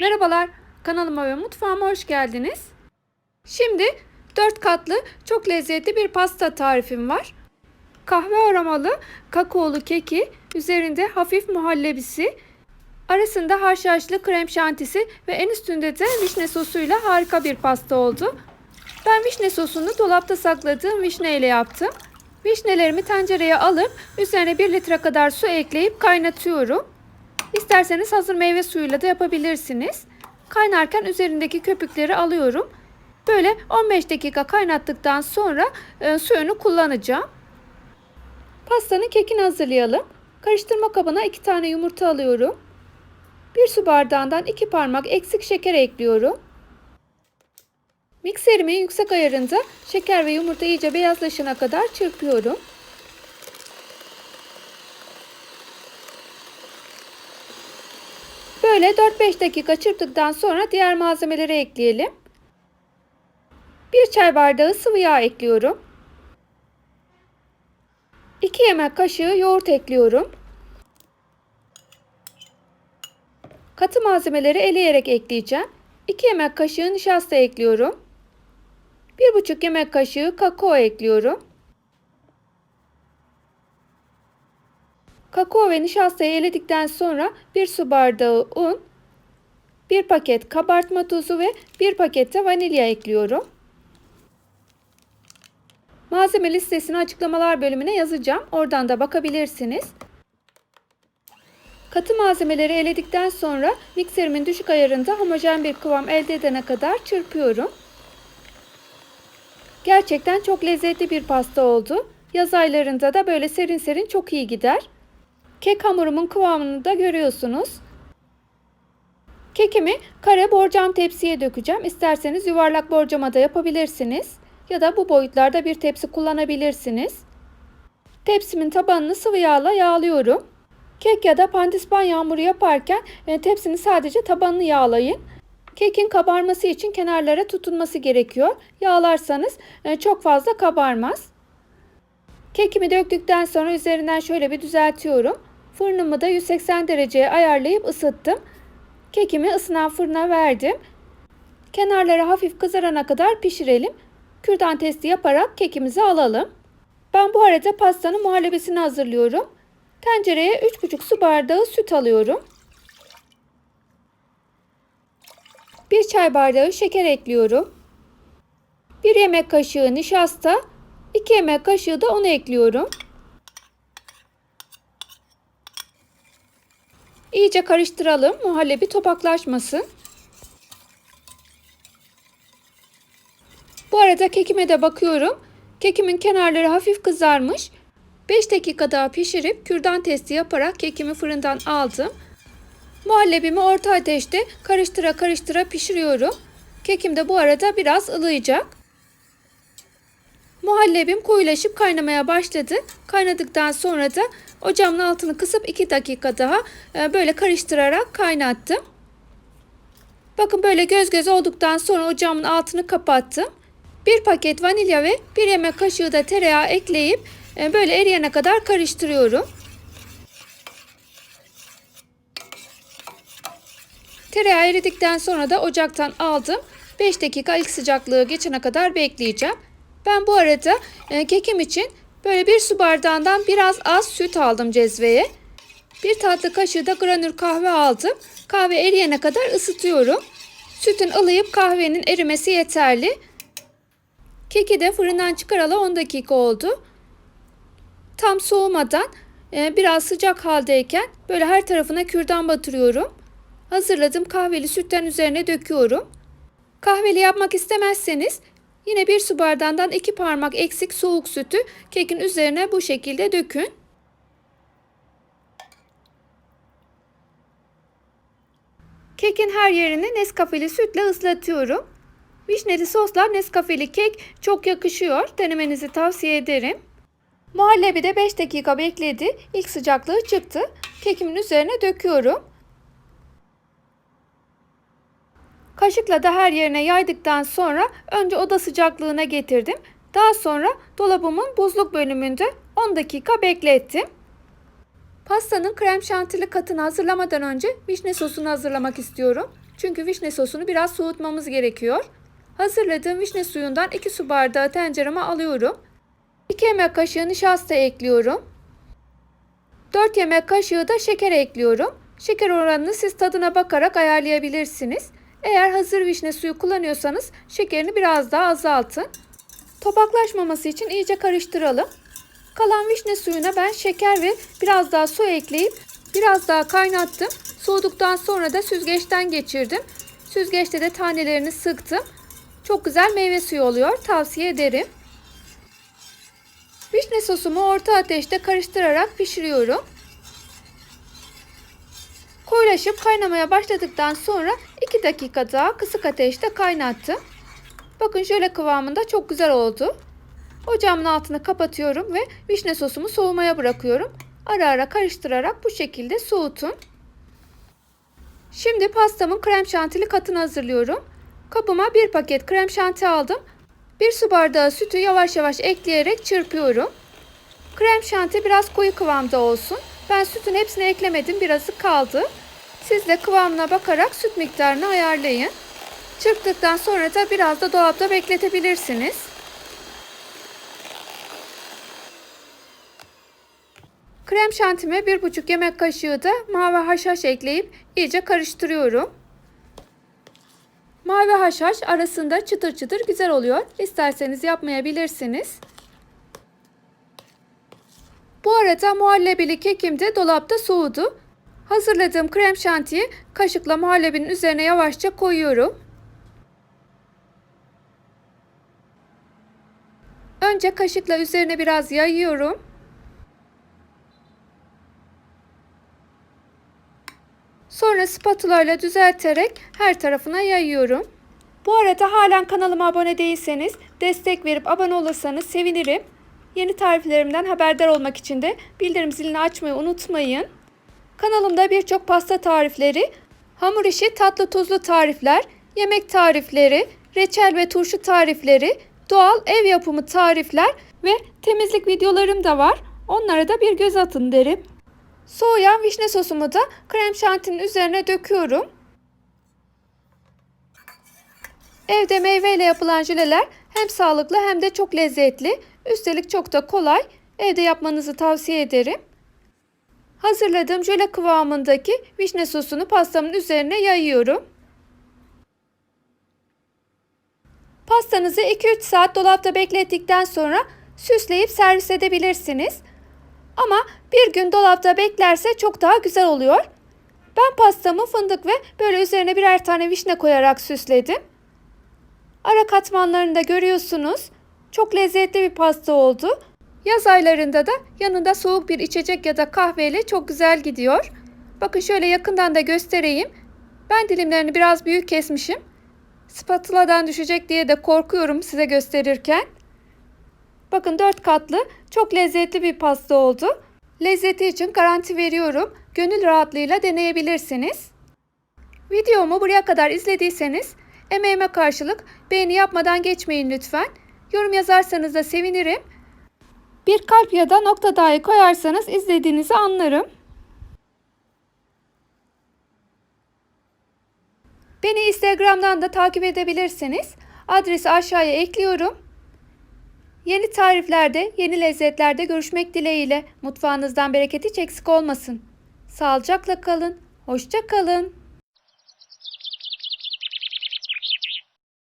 Merhabalar, kanalıma ve mutfağıma hoş geldiniz. Şimdi 4 katlı çok lezzetli bir pasta tarifim var. Kahve aromalı kakaolu keki, üzerinde hafif muhallebisi, arasında haşhaşlı krem şantisi ve en üstünde de vişne sosuyla harika bir pasta oldu. Ben vişne sosunu dolapta sakladığım vişne ile yaptım. Vişnelerimi tencereye alıp üzerine 1 litre kadar su ekleyip kaynatıyorum. İsterseniz hazır meyve suyuyla da yapabilirsiniz. Kaynarken üzerindeki köpükleri alıyorum. Böyle 15 dakika kaynattıktan sonra e, suyunu kullanacağım. Pastanın kekini hazırlayalım. Karıştırma kabına 2 tane yumurta alıyorum. 1 su bardağından 2 parmak eksik şeker ekliyorum. Mikserimin yüksek ayarında şeker ve yumurta iyice beyazlaşana kadar çırpıyorum. Böyle 4-5 dakika çırptıktan sonra diğer malzemeleri ekleyelim. 1 çay bardağı sıvı yağ ekliyorum. 2 yemek kaşığı yoğurt ekliyorum. Katı malzemeleri eleyerek ekleyeceğim. 2 yemek kaşığı nişasta ekliyorum. 1,5 yemek kaşığı kakao ekliyorum. Kakao ve nişastayı eledikten sonra 1 su bardağı un, 1 paket kabartma tozu ve 1 paket de vanilya ekliyorum. Malzeme listesini açıklamalar bölümüne yazacağım. Oradan da bakabilirsiniz. Katı malzemeleri eledikten sonra mikserimin düşük ayarında homojen bir kıvam elde edene kadar çırpıyorum. Gerçekten çok lezzetli bir pasta oldu. Yaz aylarında da böyle serin serin çok iyi gider. Kek hamurumun kıvamını da görüyorsunuz. Kekimi kare borcam tepsiye dökeceğim. İsterseniz yuvarlak borcama da yapabilirsiniz. Ya da bu boyutlarda bir tepsi kullanabilirsiniz. Tepsimin tabanını sıvı yağla yağlıyorum. Kek ya da pandispan yağmuru yaparken e, tepsinin sadece tabanını yağlayın. Kekin kabarması için kenarlara tutunması gerekiyor. Yağlarsanız e, çok fazla kabarmaz. Kekimi döktükten sonra üzerinden şöyle bir düzeltiyorum. Fırınımı da 180 dereceye ayarlayıp ısıttım. Kekimi ısınan fırına verdim. Kenarları hafif kızarana kadar pişirelim. Kürdan testi yaparak kekimizi alalım. Ben bu arada pastanın muhallebisini hazırlıyorum. Tencereye 3,5 su bardağı süt alıyorum. 1 çay bardağı şeker ekliyorum. 1 yemek kaşığı nişasta, 2 yemek kaşığı da un ekliyorum. İyice karıştıralım. Muhallebi topaklaşmasın. Bu arada kekime de bakıyorum. Kekimin kenarları hafif kızarmış. 5 dakika daha pişirip kürdan testi yaparak kekimi fırından aldım. Muhallebimi orta ateşte karıştıra karıştıra pişiriyorum. Kekim de bu arada biraz ılıyacak. Muhallebim koyulaşıp kaynamaya başladı. Kaynadıktan sonra da ocağımın altını kısıp 2 dakika daha e, böyle karıştırarak kaynattım. Bakın böyle göz göz olduktan sonra ocağımın altını kapattım. Bir paket vanilya ve bir yemek kaşığı da tereyağı ekleyip e, böyle eriyene kadar karıştırıyorum. Tereyağı eridikten sonra da ocaktan aldım. 5 dakika ilk sıcaklığı geçene kadar bekleyeceğim. Ben bu arada e, kekim için böyle bir su bardağından biraz az süt aldım cezveye. Bir tatlı kaşığı da granül kahve aldım. Kahve eriyene kadar ısıtıyorum. Sütün ılıyıp kahvenin erimesi yeterli. Keki de fırından çıkaralı 10 dakika oldu. Tam soğumadan e, biraz sıcak haldeyken böyle her tarafına kürdan batırıyorum. Hazırladığım kahveli sütten üzerine döküyorum. Kahveli yapmak istemezseniz yine bir su bardağından iki parmak eksik soğuk sütü kekin üzerine bu şekilde dökün. Kekin her yerini Nescafeli sütle ıslatıyorum. Vişneli sosla Nescafeli kek çok yakışıyor. Denemenizi tavsiye ederim. Muhallebi de 5 dakika bekledi. İlk sıcaklığı çıktı. Kekimin üzerine döküyorum. Kaşıkla da her yerine yaydıktan sonra önce oda sıcaklığına getirdim. Daha sonra dolabımın buzluk bölümünde 10 dakika beklettim. Pastanın krem şantili katını hazırlamadan önce vişne sosunu hazırlamak istiyorum. Çünkü vişne sosunu biraz soğutmamız gerekiyor. Hazırladığım vişne suyundan 2 su bardağı tencereme alıyorum. 2 yemek kaşığı nişasta ekliyorum. 4 yemek kaşığı da şeker ekliyorum. Şeker oranını siz tadına bakarak ayarlayabilirsiniz. Eğer hazır vişne suyu kullanıyorsanız şekerini biraz daha azaltın. Topaklaşmaması için iyice karıştıralım. Kalan vişne suyuna ben şeker ve biraz daha su ekleyip biraz daha kaynattım. Soğuduktan sonra da süzgeçten geçirdim. Süzgeçte de tanelerini sıktım. Çok güzel meyve suyu oluyor. Tavsiye ederim. Vişne sosumu orta ateşte karıştırarak pişiriyorum. Koyulaşıp kaynamaya başladıktan sonra 2 dakika daha kısık ateşte kaynattım. Bakın şöyle kıvamında çok güzel oldu. Ocağımın altını kapatıyorum ve vişne sosumu soğumaya bırakıyorum. Ara ara karıştırarak bu şekilde soğutun. Şimdi pastamın krem şantili katını hazırlıyorum. Kabıma bir paket krem şanti aldım. Bir su bardağı sütü yavaş yavaş ekleyerek çırpıyorum. Krem şanti biraz koyu kıvamda olsun. Ben sütün hepsini eklemedim, birazı kaldı. Siz de kıvamına bakarak süt miktarını ayarlayın. Çırptıktan sonra da biraz da dolapta bekletebilirsiniz. Krem şantime bir buçuk yemek kaşığı da mavi haşhaş ekleyip iyice karıştırıyorum. Mavi haşhaş arasında çıtır çıtır güzel oluyor. İsterseniz yapmayabilirsiniz. Bu arada muhallebili kekim de dolapta soğudu. Hazırladığım krem şantiyi kaşıkla muhallebinin üzerine yavaşça koyuyorum. Önce kaşıkla üzerine biraz yayıyorum. Sonra spatula ile düzelterek her tarafına yayıyorum. Bu arada halen kanalıma abone değilseniz destek verip abone olursanız sevinirim. Yeni tariflerimden haberdar olmak için de bildirim zilini açmayı unutmayın. Kanalımda birçok pasta tarifleri, hamur işi tatlı tuzlu tarifler, yemek tarifleri, reçel ve turşu tarifleri, doğal ev yapımı tarifler ve temizlik videolarım da var. Onlara da bir göz atın derim. Soğuyan vişne sosumu da krem şantinin üzerine döküyorum. Evde meyveyle yapılan jöleler hem sağlıklı hem de çok lezzetli. Üstelik çok da kolay. Evde yapmanızı tavsiye ederim. Hazırladığım jöle kıvamındaki vişne sosunu pastamın üzerine yayıyorum. Pastanızı 2-3 saat dolapta beklettikten sonra süsleyip servis edebilirsiniz. Ama bir gün dolapta beklerse çok daha güzel oluyor. Ben pastamı fındık ve böyle üzerine birer tane vişne koyarak süsledim. Ara katmanlarını da görüyorsunuz. Çok lezzetli bir pasta oldu. Yaz aylarında da yanında soğuk bir içecek ya da kahveyle çok güzel gidiyor. Bakın şöyle yakından da göstereyim. Ben dilimlerini biraz büyük kesmişim. Spatula'dan düşecek diye de korkuyorum size gösterirken. Bakın 4 katlı çok lezzetli bir pasta oldu. Lezzeti için garanti veriyorum. Gönül rahatlığıyla deneyebilirsiniz. Videomu buraya kadar izlediyseniz emeğime karşılık beğeni yapmadan geçmeyin lütfen. Yorum yazarsanız da sevinirim. Bir kalp ya da nokta dahi koyarsanız izlediğinizi anlarım. Beni Instagram'dan da takip edebilirsiniz. Adresi aşağıya ekliyorum. Yeni tariflerde, yeni lezzetlerde görüşmek dileğiyle. Mutfağınızdan bereket hiç eksik olmasın. Sağlıcakla kalın. Hoşça kalın.